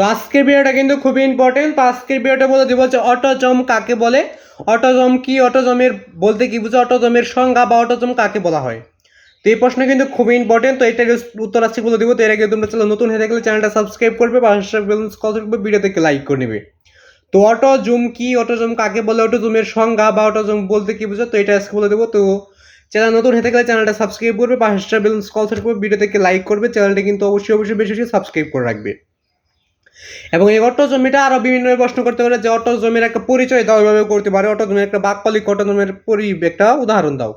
তো আজকের ভিডিওটা কিন্তু খুবই ইম্পর্টেন্ট তো আজকের ভিডিওটা বলে দিব যে অটোজম কাকে বলে? অটোজম কি? অটোজমের বলতে কি বুঝে? অটোজমের সংজ্ঞা বা অটোজম কাকে বলা হয়? তো এই প্রশ্ন কিন্তু খুবই ইম্পর্টেন্ট তো এটার উত্তর আজকে বলে দিব। তো এর আগে তোমরা চ্যানেল নতুন হয়ে থাকলে চ্যানেলটা সাবস্ক্রাইব করবে। ব্যালেন্স কল করবে ভিডিও থেকে লাইক করে নেবে। তো অটোজুম কি? অটোজম কাকে বলে? অটোজমের সংজ্ঞা বা অটোজম বলতে কি বুঝো? তো এটা আজকে বলে দেবো। তো চ্যানেল নতুন হয়ে থাকলে চ্যানেলটা সাবস্ক্রাইব করবে। বা হ্যাশট্যাগ ব্যালেন্স কল করবে ভিডিও থেকে লাইক করবে। চ্যানেলটা কিন্তু অবশ্যই অবশ্যই বেশি বেশি সাবস্ক্রাইব করে রাখবে। এবং এই অটোজমিটা আরও বিভিন্ন প্রশ্ন করতে পারে যে অটোজমের একটা পরিচয় দাও, এভাবে করতে পারে। অটোজমের একটা বাক্যলিক অটোজমের পরি একটা উদাহরণ দাও।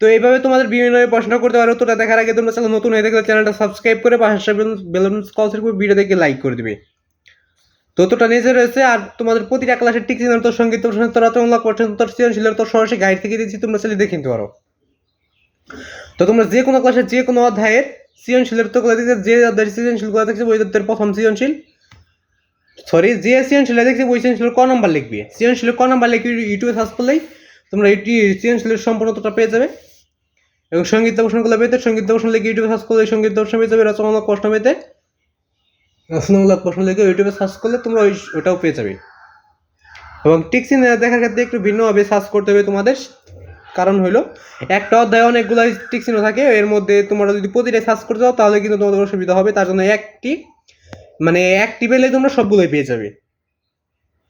তো এইভাবে তোমাদের বিভিন্ন প্রশ্ন করতে পারো তোটা দেখার আগে তোমরা চ্যানেল নতুন হয়ে থাকলে চ্যানেলটা সাবস্ক্রাইব করে বা হ্যাশট্যাগ ব্যালেন্স কল করবে ভিডিও থেকে লাইক করে দিবে। তো তোটা নিচে রয়েছে, আর তোমাদের প্রতিটা ক্লাসের টিক চিহ্ন তোর সংগীত তোর তোমরা করছেন তোর সৃজনশীলের তোর সরাসরি গাইড থেকে দিচ্ছি তোমরা চাইলে দেখে নিতে পারো। তো তোমরা যে কোনো ক্লাসের যে কোনো অধ্যায়ের সৃজনশীলের তো যে অধ্যায়ের সৃজনশীল করে দেখছে, ওই অধ্যায়ের প্রথম সৃজনশীল। সরি যে সৃজনশীল দেখছি, ওই সৃজনশীলের ক নাম্বার লিখবে? সৃজনশীলের ক নাম্বার লিখবে ইউটিউবে সার্চ করলেই তোমরা এটি সৃজনশীলের সম্পূর্ণতা পেয়ে যাবে। এবং সংগীত দর্শনগুলো পেতে, সংগীত দর্শন লিখে ইউটিউবে সার্চ করলে সংগীত দর্শন পেয়ে যাবে, রচনামূলক প্রশ্ন পেতে। রচনামূলক প্রশ্ন লিখে ইউটিউবে সার্চ করলে তোমরা ওই ওটাও পেয়ে যাবে। এবং টিকসিন দেখার ক্ষেত্রে একটু ভিন্নভাবে সার্চ করতে হবে তোমাদের। কারণ হলো, একটা অধ্যায় অনেকগুলো টিকসিনও থাকে, এর মধ্যে তোমরা যদি প্রতিটাই সার্চ করতে চাও, তাহলে কিন্তু তোমাদের অসুবিধা হবে। তার জন্য একটি মানে একটি পেলে তোমরা সবগুলোই পেয়ে যাবে।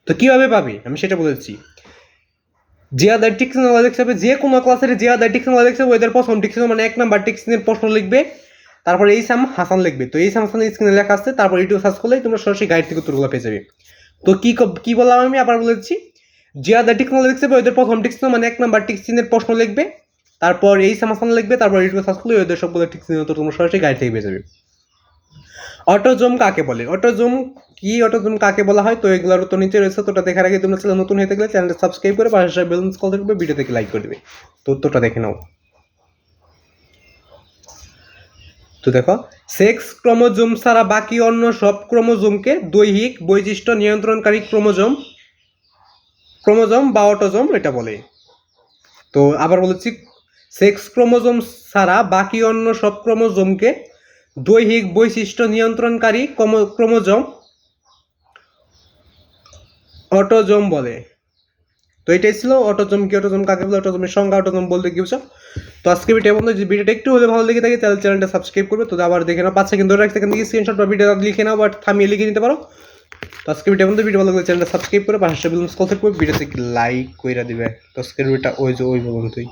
তো কীভাবে পাবে? আমি সেটা বলেছি যে আদার টিকসিন দেখতে হবে, যে কোনো ক্লাসের যে আদার টিকসিন দেখতে হবে ওদের প্রথম টিকসিন মানে এক নাম্বার টিকসিনের প্রশ্ন লিখবে, তারপর এই সাম হাসান লিখবে। তো এই সাম হাসান স্ক্রিনে লেখা আসছে তারপর ইউটিউব সার্চ করলেই তোমরা সরাসরি গাইড থেকে উত্তরগুলো পেয়ে যাবে। তো কি ক- বললাম আমি? আবার বলেছি যে আদার টিকসিন দেখতে হবে ওদের প্রথম টিকসিন মানে এক নাম্বার টিকসিনের প্রশ্ন লিখবে, তারপর এই সাম হাসান লিখবে, তারপর ইউটিউব সার্চ করলে ওদের সবগুলো টিকসিনের উত্তর তোমরা সরাসরি গাইড থেকে পেয়ে যাবে। অটোজম কাকে বলে? অটোজম কি অটোজম কাকে বলা হয়? তো এগুলোর তো নিচে রয়েছে, তো দেখার আগে তোমরা চ্যানেল নতুন হয়ে থাকলে চ্যানেলটা সাবস্ক্রাইব করে পাশে বেলুন্স কল করবে ভিডিও থেকে লাইক করে দেবে। তো উত্তরটা দেখে নাও। তো দেখো সেক্স ক্রোমোজোম ছাড়া বাকি অন্য সব ক্রোমোজোমকে দৈহিক বৈশিষ্ট্য নিয়ন্ত্রণকারী ক্রোমোজোম ক্রোমোজোম বা অটোজোম এটা বলে। তো আবার বলেছি সেক্স ক্রোমোজোম ছাড়া বাকি অন্য সব ক্রোমোজোমকে দৈহিক বৈশিষ্ট্য নিয়ন্ত্রণকারী ক্রোমো- ক্রোমোজোম অটোজোম বলে। তো এটাই ছিল অটোজম কি অটোজোম, কাকে বলে অটোজোমের সংজ্ঞা অটোজোম বলতে কি বুঝছ? তো আজকে ভিডিও বন্ধু যদি ভিডিওটা একটু হলে ভালো লেগে থাকে, তাহলে চ্যানেলটা সাবস্ক্রাইব করবে। তো আবার দেখে নাও, পাঁচ সেকেন্ড ধরে রাখতে থেকে স্ক্রিনশট বা ভিডিও লিখে নাও বাট থামিয়ে লিখে নিতে পারো। তো আজকে ভিডিও বন্ধু ভিডিও ভালো লাগলে চ্যানেলটা সাবস্ক্রাইব করে পাশে বেলুন কল থাকবে ভিডিও থেকে লাইক কইরা দিবে। তো আজকের ভিডিওটা ওই যে ওই বলুন তুই